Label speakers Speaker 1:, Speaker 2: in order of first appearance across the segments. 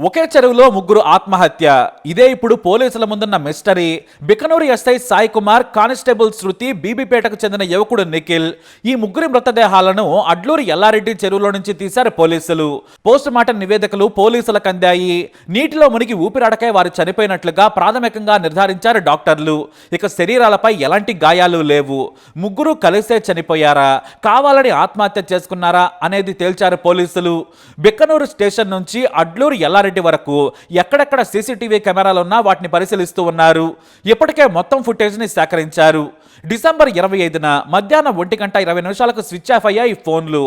Speaker 1: ఒకే చెరువులో ముగ్గురు ఆత్మహత్య. ఇదే ఇప్పుడు పోలీసుల ముందున్న mystery. Bikanur SI Sai Kumar constable Shruti బీబీపేటకు చెందిన యువకుడు నిఖిల్. ఈ ముగ్గురి మృతదేహాలను అడ్లూరు ఎల్లారెడ్డి చెరువులో నుంచి తీశారు పోలీసులు. పోస్టుమార్టం నివేదికలు పోలీసులకు అందాయి. నీటిలో మునిగి ఊపిరాడకే వారు చనిపోయినట్లుగా ప్రాథమికంగా నిర్ధారించారు డాక్టర్లు. ఇక శరీరాలపై ఎలాంటి గాయాలు లేవు. ముగ్గురు కలిసే చనిపోయారా? కావాలని ఆత్మహత్య చేసుకున్నారా? అనేది తేల్చారు పోలీసులు. బిక్కనూరు స్టేషన్ నుంచి అడ్లూరు ఎల్లారెడ్డి వరకు ఎక్కడెక్కడ సీసీటీవీ కెమెరాలు ఉన్నా వాటిని పరిశీలిస్తూ ఉన్నారు. ఇప్పటికే మొత్తం ఫుటేజ్ని సేకరించారు. డిసెంబర్ ఇరవై ఐదున మధ్యాహ్నం ఒంటి గంట ఇరవై నిమిషాలకు స్విచ్ ఆఫ్ అయ్యాయి ఫోన్లు.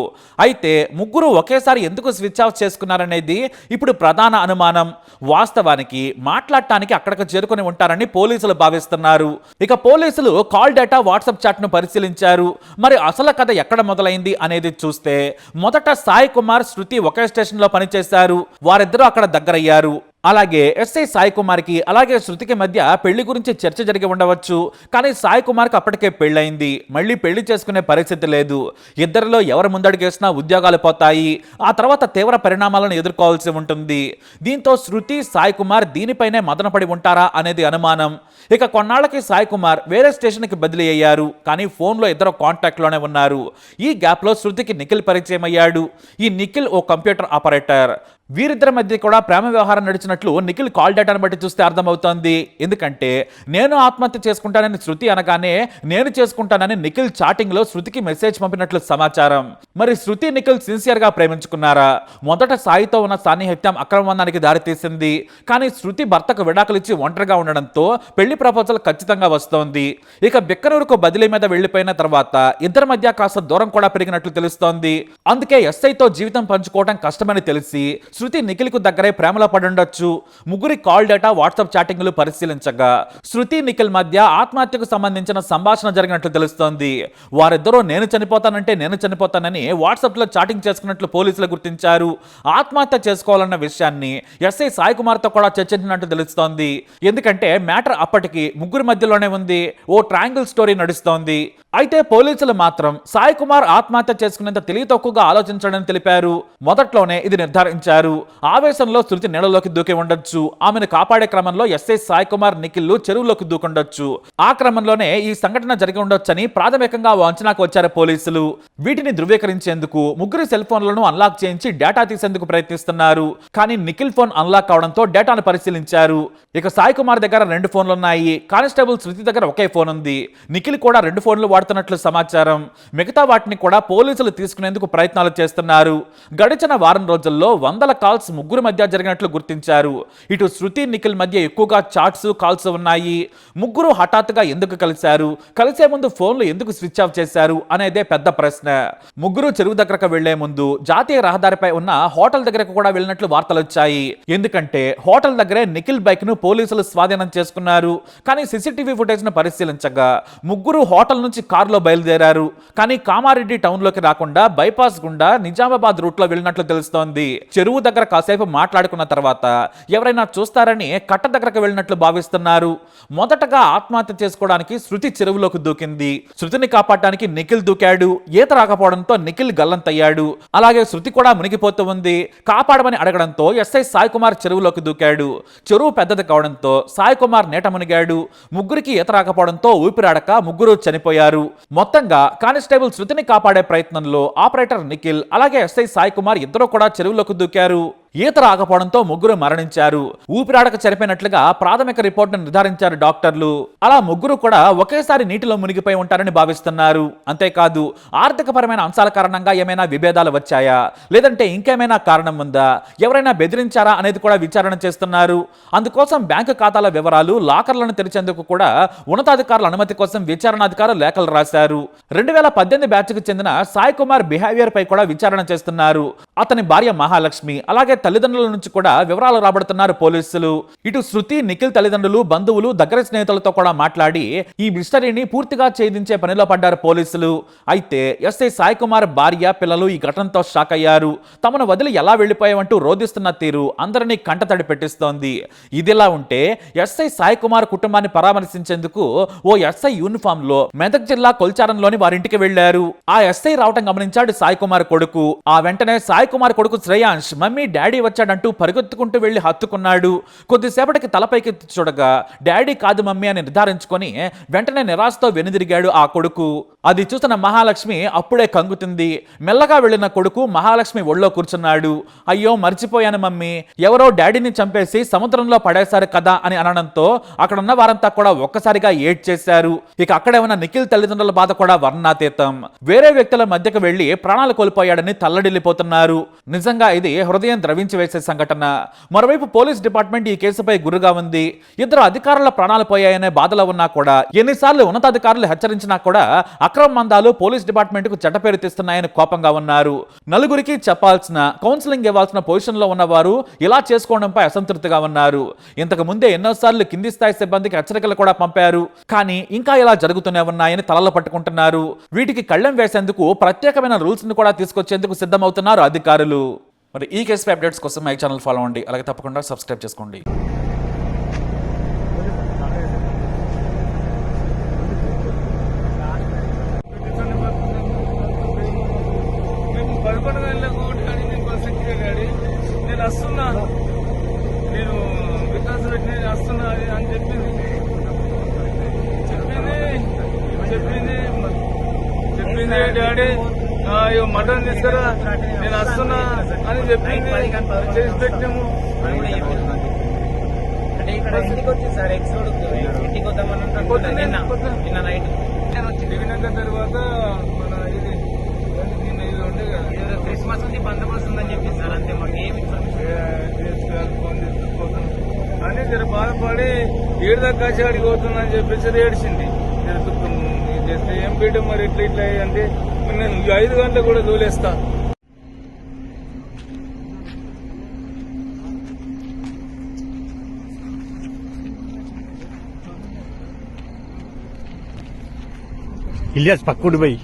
Speaker 1: అయితే ముగ్గురు ఒకేసారి ఎందుకు స్విచ్ ఆఫ్ చేసుకున్నారనేది ఇప్పుడు ప్రధాన అనుమానం. వాస్తవానికి మాట్లాడటానికి అక్కడికి చేరుకొని ఉంటారని పోలీసులు భావిస్తున్నారు. ఇక పోలీసులు కాల్ డేటా వాట్సాప్ చాట్ను పరిశీలించారు. మరి అసలు కథ ఎక్కడ మొదలైంది అనేది చూస్తే మొదట సాయి కుమార్ శృతి ఒకే స్టేషన్లో పనిచేశారు. వారిద్దరూ అక్కడ దగ్గరయ్యారు. అలాగే ఎస్ఐ సాయి కుమార్కి అలాగే శృతికి మధ్య పెళ్ళి గురించి చర్చ జరిగి ఉండవచ్చు. కానీ సాయి కుమార్కి అప్పటికే పెళ్ళైంది మళ్ళీ పెళ్ళి చేసుకునే పరిస్థితి లేదు. ఇద్దరిలో ఎవరు ముందడుగేసినా ఉద్యోగాలు పోతాయి. ఆ తర్వాత తీవ్ర పరిణామాలను ఎదుర్కోవాల్సి ఉంటుంది. దీంతో శృతి సాయి కుమార్ దీనిపైనే మదనపడి ఉంటారా అనేది అనుమానం. ఇక కొన్నాళ్ళకి సాయి కుమార్ వేరే స్టేషన్కి బదిలీ అయ్యారు. కానీ ఫోన్లో ఇద్దరు కాంటాక్ట్లోనే ఉన్నారు. ఈ గ్యాప్లో శృతికి నిఖిల్ పరిచయం అయ్యాడు. ఈ నిఖిల్ ఓ కంప్యూటర్ ఆపరేటర్. వీరిద్దరి మధ్య కూడా ప్రేమ వ్యవహారం నడిచినట్లు నిఖిల్ కాల్ డేటాను బట్టి చూస్తే అర్థమవుతోంది. ఎందుకంటే నేను ఆత్మహత్య చేసుకుంటానని శృతి అనగానే నేను చేసుకుంటానని నిఖిల్ చాటింగ్లో శృతికి మెసేజ్ పంపినట్లు సమాచారం. మరి శృతి నిఖిల్ సిన్సియర్గా ప్రేమించుకున్నారా? మొదట సాయితో ఉన్న సాన్నిహిత్యం అక్రమబంధానికి దారితీసింది. కానీ శృతి భర్తకు విడాకులిచ్చి ఒంటరిగా ఉండడంతో పెళ్ళి ప్రపోజల్ ఖచ్చితంగా వస్తోంది. ఇక బిక్కనూరుకు బదిలీ మీద వెళ్ళిపోయిన తర్వాత ఇద్దరి మధ్య కాస్త దూరం కూడా పెరిగినట్లు తెలుస్తోంది. అందుకే ఎస్ఐతో జీవితం పంచుకోవడం కష్టమని తెలిసి శృతి నిఖిల్కు దగ్గరే ప్రేమలో పడుండొచ్చు. ముగ్గురి కాల్ డేటా వాట్సాప్ చాటింగ్లు పరిశీలించగా శృతి నిఖిల్ మధ్య ఆత్మహత్యకు సంబంధించిన సంభాషణ జరిగినట్లు తెలుస్తోంది. వారిద్దరూ నేను చనిపోతానంటే నేను చనిపోతానని వాట్సాప్లో చాటింగ్ చేసుకున్నట్లు పోలీసులు గుర్తించారు. ఆత్మహత్య చేసుకోవాలన్న విషయాన్ని ఎస్ఐ సాయి కుమార్తో కూడా చర్చించినట్టు తెలుస్తోంది. ఎందుకంటే మ్యాటర్ అప్పటికి ముగ్గురి మధ్యలోనే ఉంది. ఓ ట్రాంగిల్ స్టోరీ నడుస్తోంది. అయితే పోలీసులు మాత్రం సాయి కుమార్ ఆత్మహత్య చేసుకునేంత తెలివి తక్కువగా ఆలోచించడని తెలిపారు. మొదట్లోనే ఇది నిర్ధారించారు. ఆవేశంలో శృతి నీళ్ళలోకి దూకి ఉండొచ్చు. ఆమెను కాపాడే క్రమంలో ఎస్ఐ సాయి కుమార్ నిఖిల్లు చెరువులోకి దూకుండొచ్చు. ఆ క్రమంలోనే ఈ సంఘటన జరిగి ఉండొచ్చని ప్రాథమికంగా ఓ అంచనాకు వచ్చారు పోలీసులు. వీటిని ధృవీకరించేందుకు ముగ్గురి సెల్ ఫోన్లను అన్లాక్ చేయించి డేటా తీసేందుకు ప్రయత్నిస్తున్నారు. కానీ నిఖిల్ ఫోన్ అన్లాక్ కావడంతో డేటాను పరిశీలించారు. ఇక సాయి కుమార్ దగ్గర రెండు ఫోన్లు ఉన్నాయి కానిస్టేబుల్ శృతి దగ్గర ఒకే ఫోన్ ఉంది. నిఖిల్ కూడా రెండు ఫోన్లు వాడుతున్నట్లు సమాచారం. మిగతా వాటిని కూడా పోలీసులు తీసుకునేందుకు ప్రయత్నాలు చేస్తున్నారు. గడిచిన వారం రోజుల్లో వందల కాల్స్ ముగ్గురు మధ్య జరిగినట్లు గుర్తించారు. ఇటు శృతి నిఖిల్ మధ్య ఎక్కువగా చాట్స్ కాల్స్ ఉన్నాయి. ముగ్గురు హఠాత్తుగా ఎందుకు కలిశారు? కలిసే ముందు ఫోన్లు ఎందుకు స్విచ్ ఆఫ్ చేశారు? అనేదే పెద్ద ప్రశ్న. ముగ్గురు చెరువు దగ్గరకు వెళ్ళే ముందు జాతీయ రహదారిపై ఉన్న హోటల్ దగ్గరకు కూడా వెళ్ళినట్లు వార్తలు వచ్చాయి. ఎందుకంటే హోటల్ దగ్గరే నిఖిల్ బైక్ను పోలీసులు స్వాధీనం చేసుకున్నారు. కానీ సీసీటీవీ ఫుటేజ్ను పరిశీలించగా ముగ్గురు హోటల్ నుంచి కారులో బయలుదేరారు. కానీ కామారెడ్డి టౌన్లోకి రాకుండా బైపాస్ గుండా నిజామాబాద్ రూట్లో వెళ్ళినట్లు తెలుస్తోంది. చెరువు దగ్గర కాసేపు మాట్లాడుకున్న తర్వాత ఎవరైనా చూస్తారని కట్ట దగ్గరకు వెళ్ళినట్లు భావిస్తున్నారు. మొదటగా ఆత్మహత్య చేసుకోవడానికి శృతి చెరువులోకి దూకింది. శృతిని కాపాడడానికి నిఖిల్ దూకాడు. ఈత రాకపోవడంతో నిఖిల్ గల్లంతయ్యాడు. అలాగే శృతి కూడా మునిగిపోతూ ఉంది. కాపాడమని అడగడంతో ఎస్ఐ సాయి కుమార్ చెరువులోకి దూకాడు. చెరువు పెద్దది కావడంతో సాయి కుమార్ నేట మునిగాడు. ముగ్గురికి ఈత రాకపోవడంతో ఊపిరాడక ముగ్గురు చనిపోయారు. మొత్తంగా కానిస్టేబుల్ శృతిని కాపాడే ప్రయత్నంలో ఆపరేటర్ నిఖిల్ అలాగే ఎస్ఐ సాయి కుమార్ ఇద్దరు కూడా చెరువులోకి దూకారు. quero ఈత రాకపోవడంతో ముగ్గురు మరణించారు. ఊపిరాడక చనిపోయినట్లుగా ప్రాథమిక రిపోర్టును నిర్ధారించారు డాక్టర్లు. అలా ముగ్గురు కూడా ఒకేసారి నీటిలో మునిగిపోయి ఉంటారని భావిస్తున్నారు. అంతేకాదు ఆర్థికపరమైన అంశాల కారణంగా ఏమైనా విభేదాలు వచ్చాయా? లేదంటే ఇంకేమైనా కారణం ఉందా? ఎవరైనా బెదిరించారా అనేది కూడా విచారణ చేస్తున్నారు. అందుకోసం బ్యాంకు ఖాతాల వివరాలు లాకర్లను తెరిచేందుకు కూడా ఉన్నతాధికారుల అనుమతి కోసం విచారణాధికారులు లేఖలు రాశారు. రెండు వేల పద్దెనిమిది బ్యాచ్కు చెందిన సాయి కుమార్ బిహేవియర్ పై కూడా విచారణ చేస్తున్నారు. అతని భార్య మహాలక్ష్మి అలాగే తల్లిదండ్రుల నుంచి కూడా వివరాలు రాబడుతున్నారు పోలీసులు. ఇటు శృతి నిఖిల్ తల్లిదండ్రులు బంధువులు దగ్గర స్నేహితులతో కూడా మాట్లాడి ఈ మిస్టరీని పూర్తిగా ఛేదించే పనిలో పడ్డారు పోలీసులు. అయితే ఎస్ఐ సాయి కుమార్ భార్య పిల్లలు ఈ ఘటనతో షాక్ అయ్యారు. తమను వదిలి ఎలా వెళ్ళిపోయామంటూ రోధిస్తున్న తీరు అందరినీ కంటతడి పెట్టిస్తోంది. ఇదిలా ఉంటే ఎస్ఐ సాయి కుమార్ కుటుంబాన్ని పరామర్శించేందుకు ఓ ఎస్ఐ యూనిఫామ్లో మెదక్ జిల్లా కొల్చారంలోని వారింటికి వెళ్ళారు ఆ ఎస్ఐ రావటం గమనించాడు సాయి కుమార్ కొడుకు. ఆ వెంటనే సాయి కుమార్ కొడుకు శ్రేయాంష్ మమ్మీ డాడీ డాడీ వచ్చాడంటూ పరిగెత్తుకుంటూ వెళ్ళి హత్తుకున్నాడు. కొద్దిసేపటికి తలపైకి చూడగా డాడీ కాదు మమ్మీ అని నిర్ధారించుకొని వెంటనే నిరాశతో వెనుదిరిగాడు ఆ కొడుకు. అది చూసిన మహాలక్ష్మి అప్పుడే కంగుతుంది. మెల్లగా వెళ్ళిన కొడుకు మహాలక్ష్మి ఒళ్ళో కూర్చున్నాడు. అయ్యో మర్చిపోయాను మమ్మీ. ఎవరో డాడీని చంపేసి సముద్రంలో పడేశారు కదా అని అనడంతో అక్కడ ఉన్న వారంతా కూడా ఒక్కసారిగా ఏడ్ చేశారు ఇక అక్కడే ఉన్న నిఖిల్ తల్లిదండ్రుల బాధ కూడా వర్ణాతీతం వేరే వ్యక్తుల మధ్యకు వెళ్ళి ప్రాణాలు కోల్పోయాడని తల్లడిల్లిపోతున్నారు. నిజంగా ఇది హృదయం ద్రవించి వేసే సంఘటన. మరోవైపు పోలీస్ డిపార్ట్మెంట్ ఈ కేసుపై గురుగా ఉంది. ఇద్దరు అధికారుల ప్రాణాలు పోయాయనే బాధలో ఉన్నా కూడా ఎన్నిసార్లు ఉన్నతాధికారులు హెచ్చరించినా కూడా అక్రమ మందాలు పోలీస్ డిపార్ట్మెంట్కు చెడ్డ పేరు తెస్తున్నాయని కోపంగా ఉన్నారు. నలుగురికి చెప్పాల్సిన కౌన్సిలింగ్ ఇవ్వాల్సిన పొజిషన్లో ఉన్నవారు ఇలా చేసుకోవడంపై అసంతృప్తిగా ఉన్నారు. ఇంతకు ముందే ఎన్నోసార్లు కింది స్థాయి సిబ్బందికి హెచ్చరికలు కూడా పంపారు. కానీ ఇంకా ఇలా జరుగుతూనే ఉన్నాయని తలలు పట్టుకుంటున్నారు. వీటికి కళ్ళెం వేసేందుకు ప్రత్యేకమైన రూల్స్ను కూడా తీసుకొచ్చేందుకు సిద్ధమవుతున్నారు అధికారులు. మరి ఈ కేసు అప్డేట్స్ కోసం మై ఛానల్ ఫాలో అవ్వండి. అలాగే తప్పకుండా సబ్స్క్రైబ్ చేసుకోండి
Speaker 2: మేము పదకొండు గంటలకు డాడీ నేను బస్ ఎక్కిన డాడీ నేను వస్తున్నా నేను వికాస్ నేను వస్తున్నా అని చెప్పింది. చెప్పింది చెప్పింది చెప్పింది డాడీ? ఇగో మటన్ తీసుకురా నేను వస్తున్నా అని చెప్పింది. చేసి పెట్టినాము.
Speaker 3: అంటే ఇక్కడ ఇంటికి వచ్చింది సార్ ఎక్స్ రోడ్ ఇంటికి వద్దామని నిన్న నైట్ నేను వచ్చి
Speaker 2: దిగినాక తర్వాత మన
Speaker 3: క్రిస్మస్ ఉంది బందోబస్తు ఉందని చెప్పింది సార్ అంతే మాకు ఏమి
Speaker 2: అని జర బాధపడి ఏడు దాకా కాసి అడిగి పోతుందని చెప్పేసి ఏడిచింది. చేస్తే ఏం బిడ్డ మరి ఇట్లా ఇట్లా అంటే నేను ఐదు గంటలకు కూడా దూలేస్తా.
Speaker 4: ఇలియాస్ పక్కుడు పోయి.